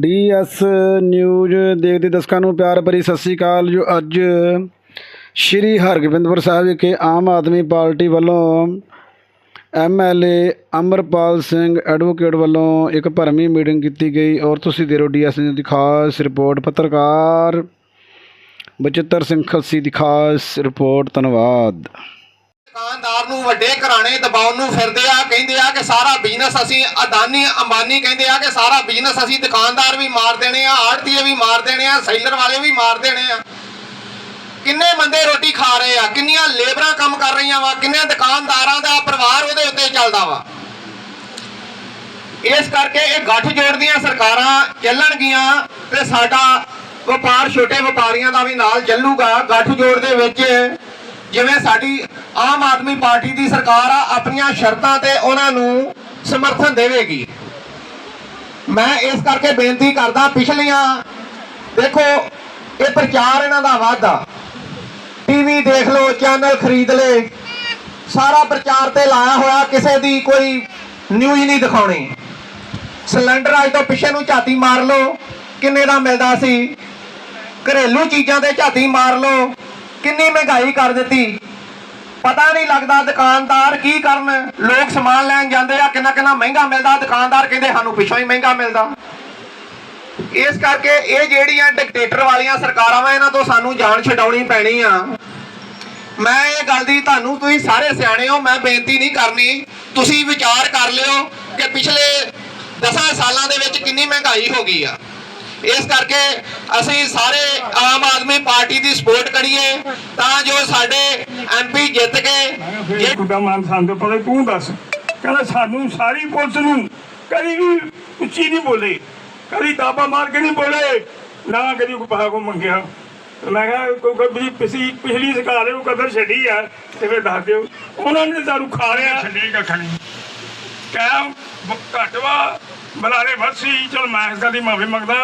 DS news ਦੇਖਦੇ ਦਰਸ਼ਕਾਂ ਨੂੰ ਪਿਆਰ ਭਰੀ ਸਤਿ ਸ੍ਰੀ ਅਕਾਲ ਜੋ ਅੱਜ ਸ਼੍ਰੀ ਹਰਗੋਬਿੰਦਪੁਰ ਸਾਹਿਬ ਵਿਖੇ ਆਮ ਆਦਮੀ ਪਾਰਟੀ ਵੱਲੋਂ ਐਮਐਲਏ ਅਮਰਪਾਲ ਸਿੰਘ ਐਡਵੋਕੇਟ ਵੱਲੋਂ ਇੱਕ ਭਰਮੀ ਮੀਟਿੰਗ ਕੀਤੀ ਗਈ ਔਰ ਤੁਸੀਂ ਦੇ ਰਹੋ ਡੀਐਸ ਨਿਊਜ਼ ਦੀ ਖਾਸ ਰਿਪੋਰਟ। ਪੱਤਰਕਾਰ ਬਚਿੱਤਰ ਸਿੰਘ ਖਲਸੀ ਦੀ ਖਾਸ ਰਿਪੋਰਟ। ਧੰਨਵਾਦ। ਦੁਕਾਨਦਾਰ ਨੂੰ ਵੱਡੇ ਘਰਾਣੇ ਦਬਾਉਣ ਨੂੰ ਫਿਰਦੇ ਆ, ਕਹਿੰਦੇ ਆ ਕਿ ਸਾਰਾ ਬਿਜ਼ਨਸ ਅਸੀਂ ਅਦਾਨੀ, ਅੰਬਾਨੀ ਕਹਿੰਦੇ ਆ ਕਿ ਸਾਰਾ ਬਿਜ਼ਨਸ ਅਸੀਂ ਦੁਕਾਨਦਾਰ ਵੀ ਮਾਰ ਦੇਣੇ ਆ, ਆੜਤੀਏ ਵੀ ਮਾਰ ਦੇਣੇ ਆ, ਸੈਲਰ ਵਾਲੇ ਵੀ ਮਾਰ ਦੇਣੇ ਆ। ਕਿੰਨੇ ਬੰਦੇ ਰੋਟੀ ਖਾ ਰਹੇ ਆ, ਕਿੰਨੀਆਂ ਲੇਬਰਾਂ ਕੰਮ ਕਰ ਰਹੀਆਂ ਵਾ, ਕਿੰਨੇ ਦੁਕਾਨਦਾਰਾਂ ਦਾ ਪਰਿਵਾਰ ਉਹਦੇ ਉੱਤੇ ਚੱਲਦਾ ਵਾ। ਇਸ ਕਰਕੇ ਇਹ ਗੱਠ ਜੋੜਦੀਆਂ ਸਰਕਾਰਾਂ ਚੱਲਣਗੀਆਂ ਤੇ ਸਾਡਾ ਵਪਾਰ, ਛੋਟੇ ਵਪਾਰੀਆਂ ਦਾ ਵੀ ਨਾਲ ਚੱਲੂਗਾ। ਗੱਠ ਜੋੜ ਦੇ ਵਿੱਚ ਜਿਵੇਂ ਸਾਡੀ ਆਮ ਆਦਮੀ ਪਾਰਟੀ ਦੀ ਸਰਕਾਰ ਆ, ਆਪਣੀਆਂ ਸ਼ਰਤਾਂ ਤੇ ਉਹਨਾਂ ਨੂੰ ਸਮਰਥਨ ਦੇਵੇਗੀ। ਮੈਂ ਇਸ ਕਰਕੇ ਬੇਨਤੀ ਕਰਦਾ, ਪਿਛਲੀਆਂ ਦੇਖੋ, ਇਹ ਪ੍ਰਚਾਰ ਇਹਨਾਂ ਦਾ ਵਾਧਾ। ਟੀਵੀ ਦੇਖ ਲਓ, ਚੈਨਲ ਖਰੀਦ ਲਏ, ਸਾਰਾ ਪ੍ਰਚਾਰ ਤੇ ਲਾਇਆ ਹੋਇਆ, ਕਿਸੇ ਦੀ ਕੋਈ ਨਿਊਜ਼ ਨਹੀਂ ਦਿਖਾਉਣੀ। ਸਿਲੰਡਰ ਅੱਜ ਤੋਂ ਪਿੱਛੇ ਨੂੰ ਝਾਤੀ ਮਾਰ ਲਓ, ਕਿੰਨੇ ਦਾ ਮਿਲਦਾ ਸੀ? ਘਰੇਲੂ ਚੀਜ਼ਾਂ ਤੇ ਝਾਤੀ ਮਾਰ ਲਓ ਕਿੰਨੀ ਮਹਿੰਗਾਈ ਕਰ ਦਿੱਤੀ? ਪਤਾ ਨਹੀਂ ਲੱਗਦਾ ਦੁਕਾਨਦਾਰ ਕੀ ਕਰਨ। ਲੋਕ ਸਮਾਨ ਲੈਣ ਜਾਂਦੇ ਆ, ਕਿੰਨਾ ਕਿੰਨਾ ਮਹਿੰਗਾ ਮਿਲਦਾ। ਦੁਕਾਨਦਾਰ ਕਹਿੰਦੇ, ਸਾਨੂੰ ਪਿੱਛੋਂ ਹੀ ਮਹਿੰਗਾ ਮਿਲਦਾ। ਇਸ ਕਰਕੇ ਇਹ ਜਿਹੜੀਆਂ ਡਿਕਟੇਟਰ ਵਾਲੀਆਂ ਸਰਕਾਰਾਂ ਵਾ, ਇਹਨਾਂ ਤੋਂ ਸਾਨੂੰ ਜਾਨ ਛਡਾਉਣੀ ਪੈਣੀ ਆ। ਮੈਂ ਇਹ ਗੱਲ ਦੀ ਤੁਹਾਨੂੰ, ਤੁਸੀਂ ਸਾਰੇ ਸਿਆਣੇ ਹੋ, ਮੈਂ ਬੇਨਤੀ ਨਹੀਂ ਕਰਨੀ। ਤੁਸੀਂ ਵਿਚਾਰ ਕਰ ਲਿਓ ਕਿ ਪਿਛਲੇ 10 ਸਾਲਾਂ ਦੇ ਵਿੱਚ ਕਿੰਨੀ ਮਹਿੰਗਾਈ ਹੋ ਗਈ ਆ। ਇਸ ਕਰਕੇ ਅਸੀਂ ਸਾਰੇ ਆਮ ਆਦਮੀ ਪਾਰਟੀ ਦੀ ਸਪੋਰਟ ਕਰੀਏ ਤਾਂ ਜੋ ਸਾਡੇ ਐਮਪੀ ਜਿੱਤ ਕੇ ਫਿਰ ਕੁੱਡਾ ਮਾਨ ਸਾਨੂੰ ਪਤਾ ਤੂੰ ਦੱਸ। ਕਹਿੰਦਾ ਸਾਨੂੰ ਸਾਰੀ ਪੁਲਿਸ ਨੂੰ ਕਦੀ ਵੀ ਉੱਚੀ ਨਹੀਂ ਬੋਲੇ ਕਦੀ ਦਾਬਾ ਮਾਰ ਕੇ ਨਹੀਂ ਬੋਲੇ ਨਾ ਕਦੀ ਕੋਈ ਪਾ ਕੋ ਮੰਗਿਆ। ਮੈਂ ਕਿਹਾ ਕੋਈ ਕੋਈ ਪਿਛਲੀ- ਪਿਛਲੀ ਪਿਛਲੀ ਸਰਕਾਰ ਨੇ ਉਹ ਕਦਰ ਛੱਡੀ ਆ ਤੇ ਫਿਰ ਦੱਸ ਦਿਓ। ਉਹਨਾਂ ਨੇ ਦਾਰੂ ਖਾ ਲਿਆ। ਛੱਡੀ ਕੱਖ ਨਹੀਂ। ਕਹਿ ਘੱਟ ਵਾ ਬਲਾਰੇ ਵਰਸੀ ਚਲ ਮੈਂ ਇਸ ਗੱਲ ਦੀ ਮਾਫੀ ਮੰਗਦਾ।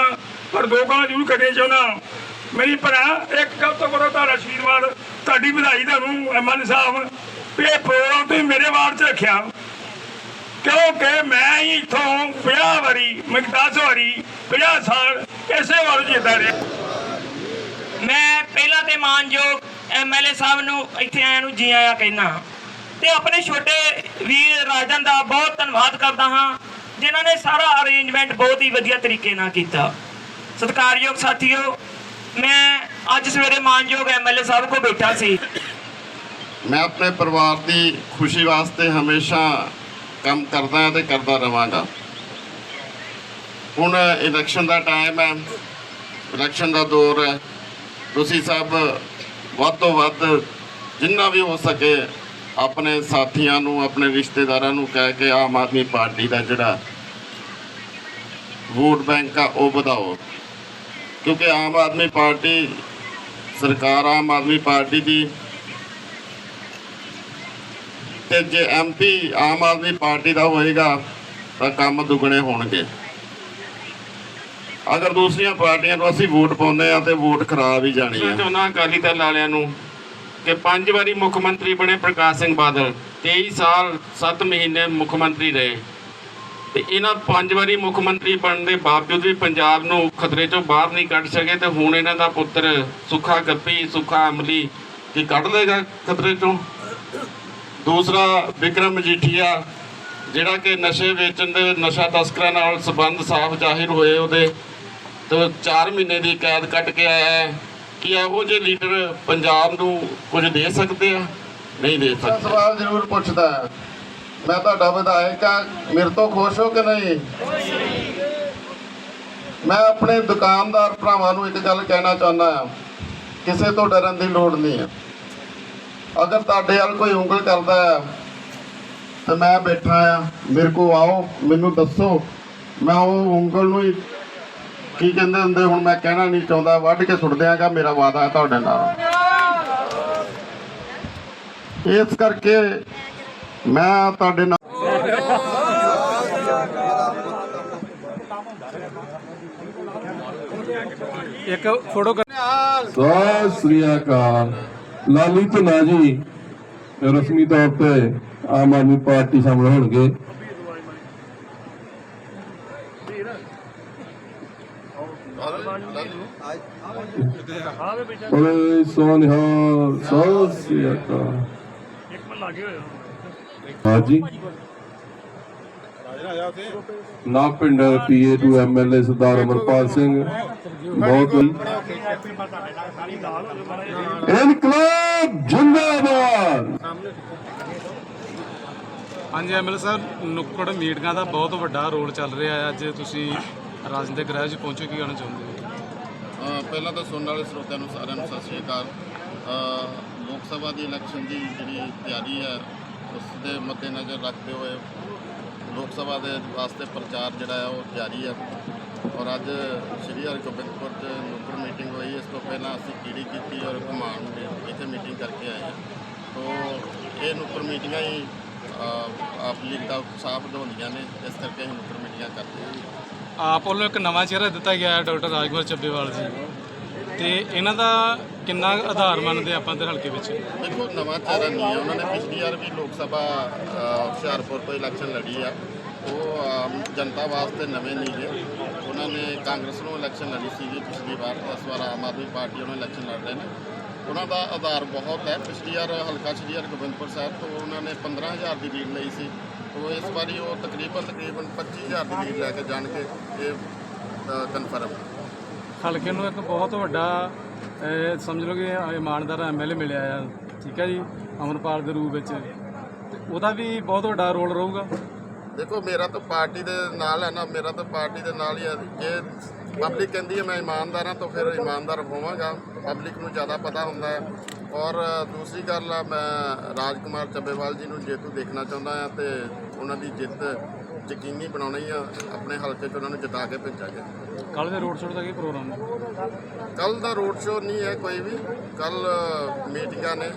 ਪਰ ਦੋ ਗੱਲਾਂ ਜ਼ਰੂਰ ਕਰਨੀਆਂ ਚਾਹੁੰਦਾ ਮੇਰੀ ਭਰਾ, ਇੱਕ ਗੱਲ ਤੋਂ ਕਰੋ ਤੁਹਾਡਾ ਆਸ਼ੀਰਵਾਦ ਤੁਹਾਡੀ ਵਧਾਈ ਤੁਹਾਨੂੰ ਐਮਐਨ ਸਾਹਿਬ ਇਹ ਪ੍ਰੋਗਰਾਮ ਤੁਸੀਂ ਮੇਰੇ ਵਾਰਡ 'ਚ ਰੱਖਿਆ। ਕਿਉਂਕਿ ਮੈਂ ਹੀ ਇੱਥੋਂ 50 ਵਾਰੀ ਮੈਂ 10 ਵਾਰੀ 50 ਸਾਲ ਇਸੇ ਵਾਰ ਜਿੱਦਾ ਰਿਹਾ। ਮੈਂ ਪਹਿਲਾਂ ਤੇ ਮਾਨਯੋਗ ਐਮਐਲਏ ਸਾਹਿਬ ਨੂੰ ਇੱਥੇ ਆਇਆ ਨੂੰ ਜੀ ਆਇਆਂ ਕਹਿਣਾ ਤੇ ਆਪਣੇ ਛੋਟੇ ਵੀਰ ਰਾਜਨ ਦਾ ਬਹੁਤ ਧੰਨਵਾਦ ਕਰਦਾ ਹਾਂ, ਜਿਨ੍ਹਾਂ ਨੇ ਸਾਰਾ ਅਰੇਂਜਮੈਂਟ ਬਹੁਤ ਹੀ ਵਧੀਆ ਤਰੀਕੇ ਨਾਲ ਕੀਤਾ। ਸਤਿਕਾਰਯੋਗ ਸਾਥੀਓ, ਮੈਂ ਅੱਜ ਸਵੇਰੇ ਮਾਨਯੋਗ ਐਮਐਲਏ ਸਾਹਿਬ ਕੋਲ ਬੈਠਾ ਸੀ। ਮੈਂ ਆਪਣੇ ਪਰਿਵਾਰ ਦੀ ਖੁਸ਼ੀ ਵਾਸਤੇ ਹਮੇਸ਼ਾ ਕੰਮ ਕਰਦਾ ਹਾਂ ਤੇ ਕਰਦਾ ਰਵਾਂਗਾ। ਹੁਣ ਇਲੈਕਸ਼ਨ ਦਾ ਟਾਈਮ ਹੈ ਇਲੈਕਸ਼ਨ ਦਾ ਦੌਰ ਹੈ। ਤੁਸੀਂ ਸਭ ਵੱਧ ਤੋਂ ਵੱਧ ਜਿੰਨਾ ਵੀ ਹੋ ਸਕੇ ਆਪਣੇ ਸਾਥੀਆਂ ਨੂੰ, ਆਪਣੇ ਰਿਸ਼ਤੇਦਾਰਾਂ ਨੂੰ ਕਹਿ ਕੇ ਆਮ ਆਦਮੀ ਪਾਰਟੀ ਦਾ ਜਿਹੜਾ ਵੋਟ ਬੈਂਕ ਆ, ਉਹ ਵਧਾਓ। ਕਿਉਂਕਿ ਆਮ ਆਦਮੀ ਪਾਰਟੀ ਸਰਕਾਰ ਆਮ ਆਦਮੀ ਪਾਰਟੀ ਦੀ ਤੇ ਜੇ ਐਮਪੀ ਆਮ ਆਦਮੀ ਪਾਰਟੀ ਦਾ ਹੋਏਗਾ ਤਾਂ ਕੰਮ ਦੁੱਗਣੇ ਹੋਣਗੇ। ਅਗਰ ਦੂਸਰੀਆਂ ਪਾਰਟੀਆਂ ਨੂੰ ਅਸੀਂ ਵੋਟ ਪਾਉਂਦੇ ਆ ਤੇ ਵੋਟ ਖਰਾਬ ਹੀ ਜਾਣੀ ਹੈ। ਚਾਹੁੰਦਾ ਅਕਾਲੀ ਦਲ ਵਾਲਿਆਂ ਨੂੰ ਕਿ ਪੰਜ ਵਾਰੀ ਮੁੱਖ ਮੰਤਰੀ ਬਣੇ ਪ੍ਰਕਾਸ਼ ਸਿੰਘ ਬਾਦਲ 23 ਸਾਲ 7 ਮਹੀਨੇ ਮੁੱਖ ਮੰਤਰੀ ਰਹੇ। ਤੇ ਇਹਨਾਂ ਪੰਜ ਵਾਰੀ ਮੁੱਖ ਮੰਤਰੀ ਬਣਨ ਦੇ ਬਾਵਜੂਦ ਵੀ ਪੰਜਾਬ ਨੂੰ ਖਤਰੇ ਚੋਂ ਬਾਹਰ ਨਹੀਂ ਕੱਢ ਸਕੇ ਤੇ ਹੁਣ ਇਹਨਾਂ ਦਾ ਪੁੱਤਰ ਸੁੱਖਾ ਗੱਪੀ ਸੁੱਖਾ ਅਮਲੀ ਕੀ ਕੱਢ ਲੇਗਾ ਖਤਰੇ ਚੋਂ? ਦੂਸਰਾ ਵਿਕਰਮ ਮਜੀਠੀਆ ਜਿਹੜਾ ਕਿ ਨਸ਼ੇ ਵੇਚਣ ਦੇ ਨਸ਼ਾ ਤਸਕਰਾਂ ਨਾਲ ਸੰਬੰਧ ਸਾਫ਼ ਜ਼ਾਹਿਰ ਹੋਏ ਉਹਦੇ ਤੇ 4 ਮਹੀਨੇ ਦੀ ਕੈਦ ਕੱਟ ਕੇ ਆਇਆ ਹੈ। ਕਿ ਇਹੋ ਜਿਹੇ ਲੀਡਰ ਪੰਜਾਬ ਨੂੰ ਕੁਝ ਦੇ ਸਕਦੇ ਆ? ਨਹੀਂ ਦੇ ਸਕਦੇ। ਸਵਾਲ ਜ਼ਰੂਰ ਪੁੱਛਦਾ ਹੈ। ਮੈਂ ਤੁਹਾਡਾ ਵਿਧਾਇਕ ਆ ਮੇਰੇ ਤੋਂ ਖੁਸ਼ ਹੋ ਕਿ ਨਹੀਂ? ਮੈਂ ਆਪਣੇ ਦੁਕਾਨਦਾਰ ਭਰਾਵਾਂ ਨੂੰ ਇੱਕ ਗੱਲ ਕਹਿਣਾ ਚਾਹੁੰਦਾ ਆ ਕਿਸੇ ਤੋਂ ਡਰਨ ਦੀ ਲੋੜ ਨਹੀਂ ਹੈ। ਅਗਰ ਤੁਹਾਡੇ ਵੱਲ ਕੋਈ ਉਂਗਲ ਕਰਦਾ ਹੈ, ਤੇ ਮੈਂ ਬੈਠਾ ਆ ਮੇਰੇ ਕੋ ਆਓ, ਮੈਨੂੰ ਦੱਸੋ। ਮੈਂ ਉਹ ਉਂਗਲ ਨੂੰ ਹੀ ਕੀ ਕਹਿੰਦੇ ਹੁੰਦੇ, ਹੁਣ ਮੈਂ ਕਹਿਣਾ ਨਹੀਂ ਚਾਹੁੰਦਾ, ਵੱਢ ਕੇ ਸੁੱਟ ਦਿਆਂਗਾ, ਮੇਰਾ ਵਾਅਦਾ ਹੈ ਤੁਹਾਡੇ ਨਾਲ। ਇਸ ਕਰਕੇ ਮੈਂ ਤੁਹਾਡੇ ਨਾਲ ਇੱਕ ਫੋਟੋ ਕਰ ਸਤਿ ਸ੍ਰੀ ਅਕਾਲ। ਲਾਲੀ ਧੁਨਾ ਜੀ ਰਸਮੀ ਤੌਰ ਤੇ ਆਮ ਆਦਮੀ ਪਾਰਟੀ ਸ਼ਾਮਲ ਹੋਣਗੇ। ਓਏ ਸੋਨਿਹਾ ਸਤਿ ਸ੍ਰੀ ਇੱਕ ਮਿੰਟ ਲਾਗੇ ਹੋਇਆ। ਹਾਂਜੀ। ਨਾ ਪਿੰਡ PA to MLA Sardar Amarpal Singh. ਬਹੁਤ ਇਨਕਲਾਬ ਜਿੰਦਾਬਾਦ। ਹਾਂਜੀ ਐਮਐਲ ਸਾਹਿਬ ਨੁੱਕੜ ਮੀਟਿੰਗਾਂ ਦਾ ਬਹੁਤ ਵੱਡਾ ਰੋਲ ਚੱਲ ਰਿਹਾ ਹੈ। ਅੱਜ ਤੁਸੀਂ ਰਾਜਨੀਤਿਕ ਗ੍ਰਹਿ 'ਚ ਪਹੁੰਚੋ ਕੀ ਕਹਿਣਾ ਚਾਹੁੰਦੇ ਹੋ? ਪਹਿਲਾਂ ਤਾਂ ਸੁਣਨ ਵਾਲੇ ਸਰੋਤਿਆਂ ਨੂੰ ਸਾਰਿਆਂ ਨੂੰ ਸਤਿ ਸ਼੍ਰੀ ਅਕਾਲ। ਲੋਕ ਸਭਾ ਦੀ ਇਲੈਕਸ਼ਨ ਦੀ ਜਿਹੜੀ ਤਿਆਰੀ ਹੈ ਉਸ ਦੇ ਮੱਦੇਨਜ਼ਰ ਰੱਖਦੇ ਹੋਏ ਲੋਕ ਸਭਾ ਦੇ ਵਾਸਤੇ ਪ੍ਰਚਾਰ ਜਿਹੜਾ ਹੈ ਉਹ ਜਾਰੀ ਹੈ। ਔਰ ਅੱਜ ਸ਼੍ਰੀ ਹਰਗੋਬਿੰਦਪੁਰ 'ਚ ਨੁੱਕੜ ਮੀਟਿੰਗ ਹੋਈ। ਇਸ ਤੋਂ ਪਹਿਲਾਂ ਅਸੀਂ ਕੀੜੀ ਕੀਤੀ ਔਰ ਘਮਾਣ ਦੇ ਇੱਥੇ ਮੀਟਿੰਗ ਕਰਕੇ ਆਏ ਹਾਂ। ਤੋ ਇਹ ਨੁੱਕੜ ਮੀਟਿੰਗਾਂ ਹੀ ਆਪ ਲੀਗ ਦਾ ਉਤਸ਼ਾਹ ਵਧਾਉਂਦੀਆਂ ਨੇ। ਇਸ ਕਰਕੇ ਅਸੀਂ ਨੁੱਕੜ ਮੀਟਿੰਗਾਂ ਕਰਦੇ ਹਾਂ। ਆਪ ਵੱਲੋਂ ਇੱਕ ਨਵਾਂ ਚਿਹਰਾ ਦਿੱਤਾ ਗਿਆ ਹੈ ਡਾਕਟਰ ਰਾਜਕੁਮਾਰ ਚੱਬੇਵਾਲ ਜੀ। ਤੇ ਇਹਨਾਂ ਦਾ ਕਿੰਨਾ ਆਧਾਰ ਮੰਨਦੇ ਆਪਾਂ ਦੇ ਹਲਕੇ ਵਿੱਚ? ਦੇਖੋ ਨਵਾਂ ਚਿਹਰਾ ਨਹੀਂ ਹੈ। ਉਹਨਾਂ ਨੇ ਪਿਛਲੀ ਵਾਰ ਵੀ ਲੋਕ ਸਭਾ ਅ, ਹੁਸ਼ਿਆਰਪੁਰ ਤੋਂ ਇਲੈਕਸ਼ਨ ਲੜੀ ਆ। ਉਹ ਆਮ ਜਨਤਾ ਵਾਸਤੇ ਨਵੇਂ ਨਹੀਂ ਗਏ। ਉਹਨਾਂ ਨੇ ਕਾਂਗਰਸ ਨੂੰ ਇਲੈਕਸ਼ਨ ਲੜੀ ਸੀਗੀ ਪਿਛਲੀ ਵਾਰ। ਇਸ ਵਾਰ ਆਮ ਆਦਮੀ ਪਾਰਟੀ ਉਹਨਾਂ ਇਲੈਕਸ਼ਨ ਲੜ ਰਹੇ ਨੇ। ਉਹਨਾਂ ਦਾ ਆਧਾਰ ਬਹੁਤ ਹੈ। ਪਿਛਲੀ ਵਾਰ ਹਲਕਾ ਸ਼੍ਰੀ ਗੋਬਿੰਦਪੁਰ ਸਾਹਿਬ ਤੋਂ ਉਹਨਾਂ ਨੇ 15000 ਦੀ ਲੀਡ ਲਈ ਸੀ। ਉਹ ਇਸ ਵਾਰੀ ਉਹ ਤਕਰੀਬਨ ਤਕਰੀਬਨ 25000 ਦੀ ਲੀਡ ਲੈ ਕੇ ਜਾਣਗੇ। ਇਹ ਕਨਫਰਮ ਹਲਕੇ ਨੂੰ ਇੱਕ ਬਹੁਤ ਵੱਡਾ ਸਮਝ ਲਓ ਕਿ ਇਮਾਨਦਾਰ ਐਮਐਲਏ ਮਿਲਿਆ ਆ, ਠੀਕ ਹੈ ਜੀ, ਅਮਰਪਾਲ ਦੇ ਰੂਪ ਵਿੱਚ। ਤੇ ਉਹਦਾ ਵੀ ਬਹੁਤ ਵੱਡਾ ਰੋਲ ਰਹੂਗਾ। ਦੇਖੋ, ਮੇਰਾ ਤਾਂ ਪਾਰਟੀ ਦੇ ਨਾਲ ਹੈ ਨਾ, ਮੇਰਾ ਤਾਂ ਪਾਰਟੀ ਦੇ ਨਾਲ ਹੀ ਹੈ। ਜੇ ਪਬਲਿਕ ਕਹਿੰਦੀ ਹੈ ਮੈਂ ਇਮਾਨਦਾਰ ਹਾਂ, ਤਾਂ ਫਿਰ ਇਮਾਨਦਾਰ ਹੋਵਾਂਗਾ। ਪਬਲਿਕ ਨੂੰ ਜ਼ਿਆਦਾ ਪਤਾ ਹੁੰਦਾ ਹੈ। ਔਰ ਦੂਸਰੀ ਗੱਲ ਆ, ਮੈਂ ਰਾਜਕੁਮਾਰ ਚੱਬੇਵਾਲ ਜੀ ਨੂੰ ਜੇਤੂ ਦੇਖਣਾ ਚਾਹੁੰਦਾ ਹਾਂ ਤੇ ਉਹਨਾਂ ਦੀ ਜਿੱਤ ਯਕੀਨੀ ਬਣਾਉਣੀ ਆ ਆਪਣੇ ਹਲਕੇ 'ਚ ਉਹਨਾਂ ਨੂੰ ਜਿਤਾ ਕੇ ਭੇਜਾਂਗੇ। ਕੱਲ ਦੇ ਰੋਡ ਸ਼ੋਅ ਦਾ ਕੀ ਪ੍ਰੋਗਰਾਮ ਹੈ ਕੱਲ ਦਾ ਰੋਡ ਸ਼ੋਅ ਨਹੀਂ ਹੈ ਕੋਈ ਵੀ। ਕੱਲ ਮੀਟਿੰਗਾਂ ਨੇ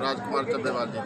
ਰਾਜਕੁਮਾਰ ਚੱਬੇਵਾਲ ਜੀ।